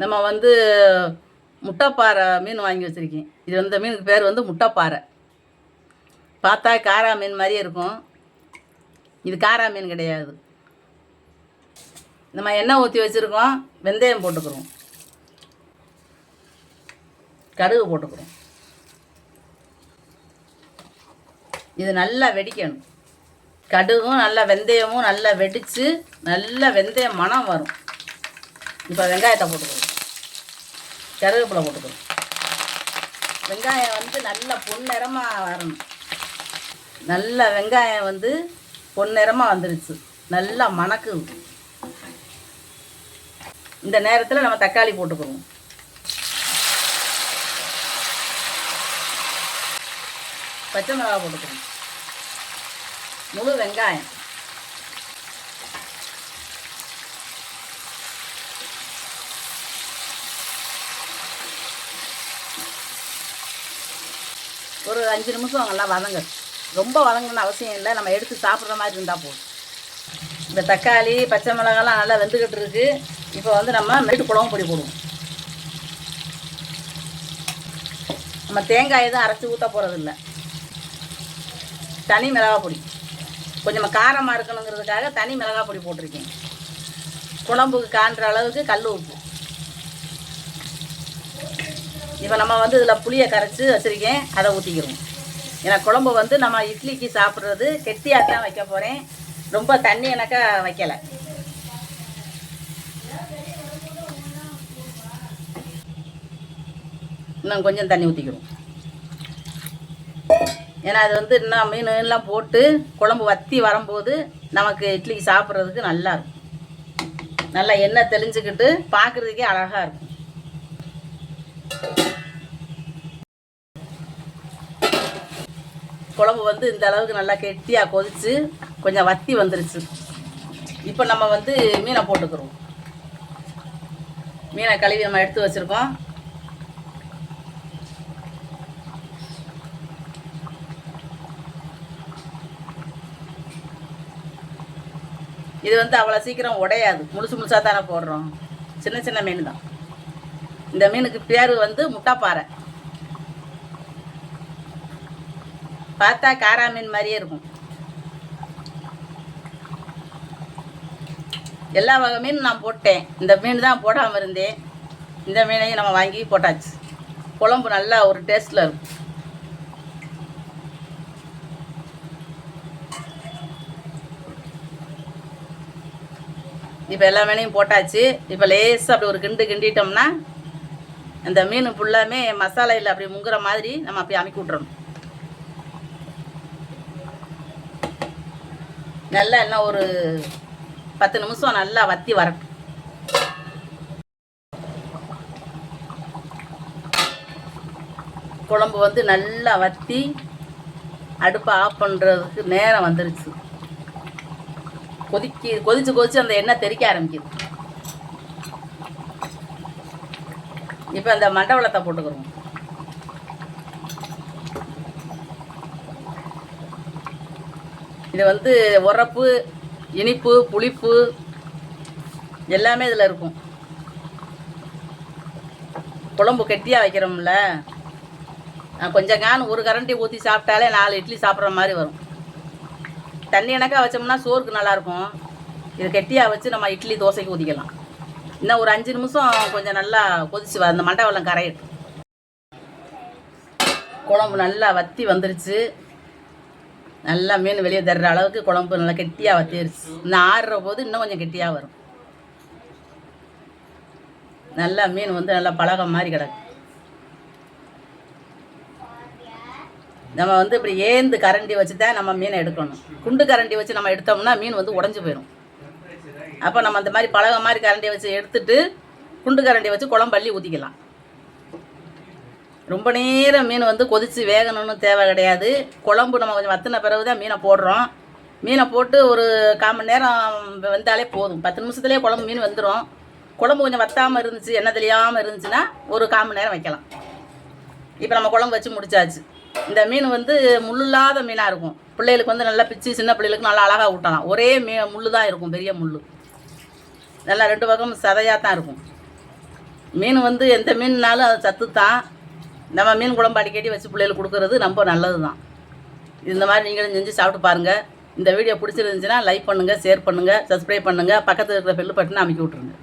நம்ம வந்து முட்டைப்பாறை மீன் வாங்கி வச்சுருக்கேன். இது வந்து மீனுக்கு பேர் வந்து முட்டைப்பாறை. பார்த்தா காரா மீன் மாதிரியே இருக்கும். இது காரா மீன் கிடையாது. நம்ம எண்ணெய் ஊற்றி வச்சுருக்கோம் வெந்தயம் போட்டுக்கிறோம். கடுகு போட்டுக்கிறோம். இது நல்லா வெடிக்கணும். கடுகும் நல்லா வெந்தயமும் நல்லா வெடித்து நல்லா வெந்தயம் மணம் வரும். இப்போ வெங்காயத்தை போட்டுக்கிறோம். கருவேப்பிலை போட்டுக்கிறோம் வெங்காயம் வந்து நல்லா பொன்னிறமாக வரணும். நல்ல வெங்காயம் வந்து பொன்னிறமாக வந்துருச்சு. நல்லா மணக்கு. இந்த நேரத்தில் நம்ம தக்காளி போட்டுக்கிறோம் பச்சை மிளகா போட்டுக்கிறோம் முழு வெங்காயம். ஒரு அஞ்சு நிமிஷம் நல்லா வதங்க. ரொம்ப வதங்கணும்னு அவசியம் இல்லை. நம்ம எடுத்து சாப்பிட்ற மாதிரி இருந்தால் போதும். இந்த தக்காளி பச்சை மிளகாலாம் நல்லா வெந்துக்கிட்டு இருக்கு. இப்போ வந்து நம்ம மெட்டு குழம்பு பொடி போடுவோம். நம்ம தேங்காய் எதுவும் அரைச்சி ஊற்ற போகிறதில்ல தனி மிளகாய் பொடி. கொஞ்சம் காரமாக இருக்கணுங்கிறதுக்காக தனி மிளகாய் பொடி போட்டிருக்கேன். குழம்புக்கு காண்ற அளவுக்கு கல் உப்பு. இப்போ நம்ம வந்து இதில் புளியை கரைச்சி வச்சுருக்கேன். அதை ஊற்றிக்கிறோம் ஏன்னா குழம்பு வந்து நம்ம இட்லிக்கு சாப்பிட்றது கெட்டியாக தான் வைக்க போகிறேன் ரொம்ப தண்ணி எனக்கா வைக்கலை. இன்னும் கொஞ்சம் தண்ணி ஊற்றிக்கிறோம் ஏன்னா அது வந்து இன்னும் மீன் எல்லாம் போட்டு குழம்பு வத்தி வரும்போது நமக்கு இட்லிக்கு சாப்பிட்றதுக்கு நல்லா இருக்கும். நல்லா எண்ணெய் தெளிஞ்சுக்கிட்டு பார்க்குறதுக்கே அழகாக இருக்கும். குழம்பு வந்து இந்த அளவுக்கு நல்லா கெட்டியாக கொதிச்சு கொஞ்சம் வத்தி வந்துருச்சு. இப்போ நம்ம வந்து மீனை போட்டுக்கிறோம். மீனை கழுவி நம்ம எடுத்து வச்சுருக்கோம். இது வந்து அவ்வளோ சீக்கிரம் உடையாது. முழுசு முழுசாக தானே போடுறோம். சின்ன சின்ன மீன் தான். இந்த மீனுக்கு பேர் வந்து முட்டாப்பாறை. பார்த்தா காரா மீன் மாதிரியே இருக்கும். எல்லா வகை மீன் நான் போட்டேன். இந்த மீன் தான் போடாமல் இருந்தேன் இந்த மீனையும் நம்ம வாங்கி போட்டாச்சு. குழம்பு நல்லா ஒரு டேஸ்ட்டில் இருக்கும். இப்போ எல்லா மீனையும் போட்டாச்சு. இப்போ லேசாக அப்படி ஒரு கிண்டு கிண்டிட்டோம்னா அந்த மீன் ஃபுல்லாமே மசாலையில் அப்படி முங்குற மாதிரி நம்ம அப்படி அமைக்கி விட்றணும் நல்லா என்ன ஒரு பத்து நிமிஷம் நல்லா வத்தி வரட்டும் குழம்பு வந்து நல்லா வத்தி அடுப்பை ஆஃப் பண்ணுறதுக்கு நேரம் வந்துருச்சு. கொதிக்கி கொதிச்சு கொதிச்சு அந்த எண்ணெய் தெறிக்க ஆரம்பிக்குது. இப்போ அந்த மண்டவளத்தை போட்டுக்கிறோம். இது வந்து உரப்பு இனிப்பு புளிப்பு எல்லாமே இதில் இருக்கும். குழம்பு கெட்டியாக வைக்கிறோம்ல கொஞ்சம் கான் ஒரு கரண்டி ஊற்றி சாப்பிட்டாலே நாலு இட்லி சாப்பிட்ற மாதிரி வரும். தண்ணி எனக்காக வச்சோம்னா சோறுக்கு நல்லாயிருக்கும் இது கெட்டியாக வச்சு நம்ம இட்லி தோசைக்கு ஊதிக்கலாம் இன்னும் ஒரு அஞ்சு நிமிஷம் கொஞ்சம் நல்லா கொதிச்சு வ- அந்த மண்டை வெள்ளம் கரையிட்டு குழம்பு நல்லா வத்தி வந்துருச்சு. நல்லா மீன் வெளியே தர்ற அளவுக்கு குழம்பு நல்லா கெட்டியாக வத்திருச்சு இன்னும் ஆறுற போது இன்னும் கொஞ்சம் கெட்டியாக வரும். நல்லா மீன் வந்து நல்லா பழகம் மாதிரி கிடக்கு. நம்ம வந்து இப்படி ஏந்து கரண்டி வச்சு தான் நம்ம மீனை எடுக்கணும். குண்டு கரண்டி வச்சு நம்ம எடுத்தோம்னா மீன் வந்து உடஞ்சி போயிடும் அப்போ நம்ம அந்த மாதிரி பழக மாதிரி கரண்டியை வச்சு எடுத்துட்டு குண்டு கரண்டியை வச்சு குழம்பு அள்ளி ஊற்றிக்கலாம் ரொம்ப நேரம் மீன் வந்து கொதித்து வேகணும்னு தேவை கிடையாது. குழம்பு நம்ம கொஞ்சம் வத்தின பிறகு தான் மீனை போடுறோம். மீனை போட்டு ஒரு கால் மணி நேரம் வந்தாலே போதும். பத்து நிமிஷத்துலேயே குழம்பு மீன் வந்துடும் குழம்பு கொஞ்சம் வத்தாமல் இருந்துச்சு எண்ணெய் தெளியாமல் இருந்துச்சுன்னா ஒரு கால் மணி நேரம் வைக்கலாம். இப்போ நம்ம குழம்பு வச்சு முடிச்சாச்சு. இந்த மீன் வந்து முள் இல்லாத மீனாக இருக்கும். பிள்ளைகளுக்கு வந்து நல்லா பிச்சு சின்ன பிள்ளைகளுக்கு நல்லா அழகாக ஊட்டலாம். ஒரே மீ முள் தான் இருக்கும் பெரிய முள் நல்லா ரெண்டு பக்கம் சதையாக தான் இருக்கும். மீன் வந்து எந்த மீன்னாலும் அது சத்து தான் நம்ம மீன் குழம்பு அடிக்கடி வச்சு பிள்ளைகளுக்கு கொடுக்கறது ரொம்ப நல்லது தான் இந்த மாதிரி நீங்களும் செஞ்சு சாப்பிட்டு பாருங்கள் இந்த வீடியோ பிடிச்சிருந்துச்சுன்னா லைக் பண்ணுங்கள் ஷேர் பண்ணுங்கள் சப்ஸ்கிரைப் பண்ணுங்கள் பக்கத்தில் இருக்கிற பெல் பட்டனை அமைக்கி விட்ருங்க